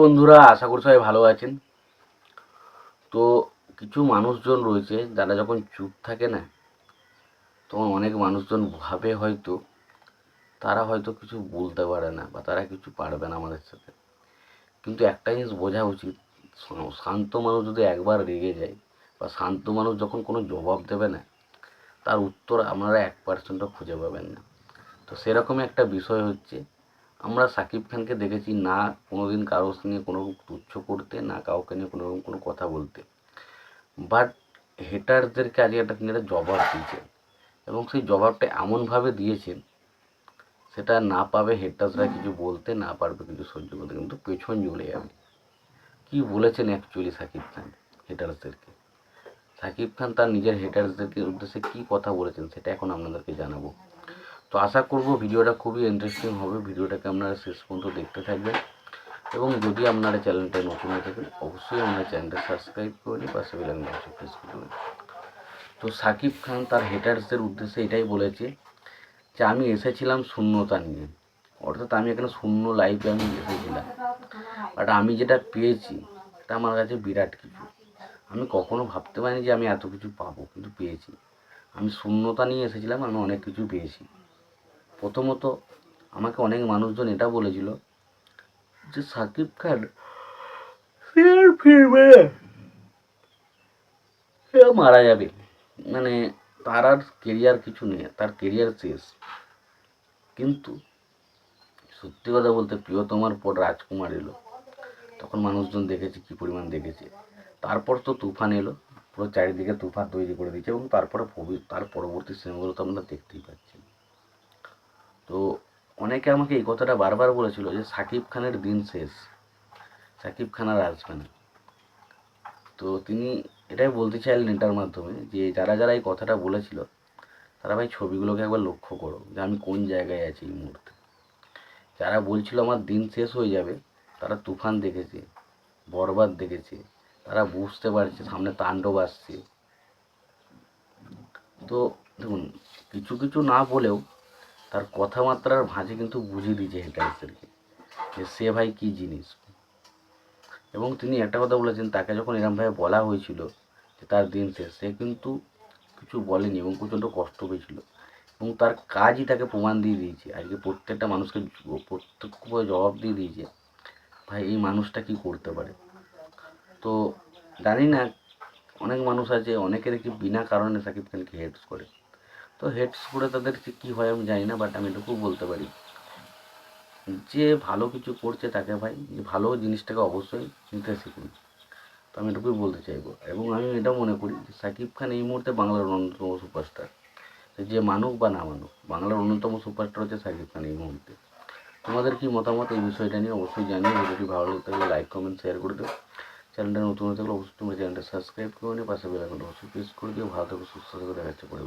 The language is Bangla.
বন্ধুরা, আশা করি সবাই ভালো আছেন। তো কিছু মানুষজন রয়েছে, যারা যখন চুপ থাকে না, তখন অনেক মানুষজন ভাবে হয়তো, তারা হয়তো কিছু বলতে পারে না বা তারা কিছু পারবে না আমাদের সাথে। কিন্তু একটা জিনিস বোঝা উচিত শান্ত মানুষ যদি একবার রেগে যায় বা শান্ত মানুষ যখন কোনো জবাব দেবে না, তার উত্তর আপনারা এক পার্সেন্টও খুঁজে পাবেন না। তো সেরকমই একটা বিষয় হচ্ছে আমরা সাকিব খানকে দেখেছি না কোনোদিন কারোর নিয়ে কোনো তুচ্ছ করতে, না কাউকে নিয়ে কোনো রকম কোনো কথা বলতে। বাট হেটারদেরকে আজকে একটা তিনি একটা জবাব দিয়েছেন এবং সেই জবাবটা এমনভাবে দিয়েছেন সেটা না পাবে হেটার্সরা কিছু বলতে, না পারবে কিছু সহ্য করতে, কিন্তু পেছন জ্বলে যাবে। কী বলেছেন অ্যাকচুয়ালি সাকিব খান হেটার্সদেরকে সাকিব খান তার নিজের হেটার্সদেরকে উদ্দেশ্যে কী কথা বলেছেন, সেটা এখন আপনাদেরকে জানাব। তো আশা করব ভিডিওটা খুবই ইন্টারেস্টিং হবে। ভিডিওটাকে আপনারা শেষ পর্যন্ত দেখতে থাকবেন। এবং যদি আপনারা চ্যানেলটা নতুন হয়ে থাকেন, অবশ্যই আপনারা চ্যানেলটা সাবস্ক্রাইব করে নিন পাশে বেল আইকনটা প্রেস করে তো সাকিব খান তার হেটার্সদের উদ্দেশ্যে এটাই বলেছে যে, আমি এসেছিলাম শূন্যতা নিয়ে। অর্থাৎ আমি এখানে শূন্য লাইফে আমি এসেছিলাম। বাট আমি যেটা পেয়েছি এটা আমার কাছে বিরাট কিছু। আমি কখনো ভাবতে পারিনি যে আমি এত কিছু পাবো, কিন্তু পেয়েছি। আমি শূন্যতা নিয়ে এসেছিলাম, আমি অনেক কিছু পেয়েছি। প্রথমত আমাকে অনেক মানুষজন এটা বলেছিল যে সাকিব খান আর ফিরবে সে মারা যাবে। মানে তার আর কেরিয়ার কিছু নেই, তার কেরিয়ার শেষ। কিন্তু সত্যি কথা বলতে প্রিয়তমার পর রাজকুমার এলো। তখন মানুষজন দেখেছে, কী পরিমাণ দেখেছে। তারপর তো তুফান এলো, পুরো চারিদিকে তুফান তৈরি করে দিয়েছে এবং তারপরে তার পরবর্তী সিনেমাগুলো তো আমরা দেখতেই পাচ্ছি। তো অনেকে আমাকে এই কথাটা বারবার বলেছিল যে সাকিব খানের দিন শেষ। সাকিব খান আর আসবে না। তো তিনি এটাই বলতে চাইলেন এটার মাধ্যমে যে যারা যারা এই কথাটা বলেছিল, তারা ভাই ছবিগুলোকে একবার লক্ষ্য করো যে আমি কোন জায়গায় আছি এই মুহূর্তে। যারা বলছিল আমার দিন শেষ হয়ে যাবে, তারা তুফান দেখেছে, বরবাদ দেখেছে, তারা বুঝতে পারছে, সামনে তাণ্ডব আসছে। তো দেখুন, কিছু কিছু না বলেও তার কথাবার্তার ভাঁজে কিন্তু বুঝিয়ে দিয়েছে হেটার্সদেরকে যে সে ভাই কী জিনিস? এবং তিনি একটা কথা বলেছেন, তাকে যখন এরমভাবে বলা হয়েছিল যে তার দিন শেষ, সে কিন্তু কিছু বলেনি এবং প্রচণ্ড কষ্ট পেয়েছিল। এবং তার কাজই তাকে প্রমাণ দিয়ে দিয়েছে। আজকে প্রত্যেকটা মানুষকে প্রত্যক্ষভাবে জবাব দিয়ে দিয়েছে, ভাই, এই মানুষটা কি করতে পারে? তো জানি না, অনেক মানুষ আছে অনেকে দেখি বিনা কারণে সাকিব খানকে হেটস করে। তো হেটস করে তাদের কী হয় আমি জানি না বাট আমি এটুকু বলতে পারি। যে ভালো কিছু করছে তাকে ভাই, যে ভালো জিনিসটাকে অবশ্যই নিতে শিখুন তো আমি এটুকুই বলতে চাইব। এবং আমি এটা মনে করি যে সাকিব খান এই মুহূর্তে বাংলার অন্যতম সুপারস্টার যে মানুক বা না মানুক, বাংলার অন্যতম সুপারস্টার হচ্ছে সাকিব খান এই মুহূর্তে। তোমাদের কি মতামত এই বিষয়টা নিয়ে অবশ্যই জানিয়ে ভিডিওটি ভালো লাগতে থাকলে লাইক কমেন্ট শেয়ার করে দিও। চ্যানেলটা নতুন হয়ে থাকলে অবশ্যই তোমরা চ্যানেলটা সাবস্ক্রাইব করে নিও। পাশে বেল আইকনটা অবশ্যই প্রেস করে দিও। ভালো থাকো, সুস্থ থাকো। দেখা যাচ্ছে পরে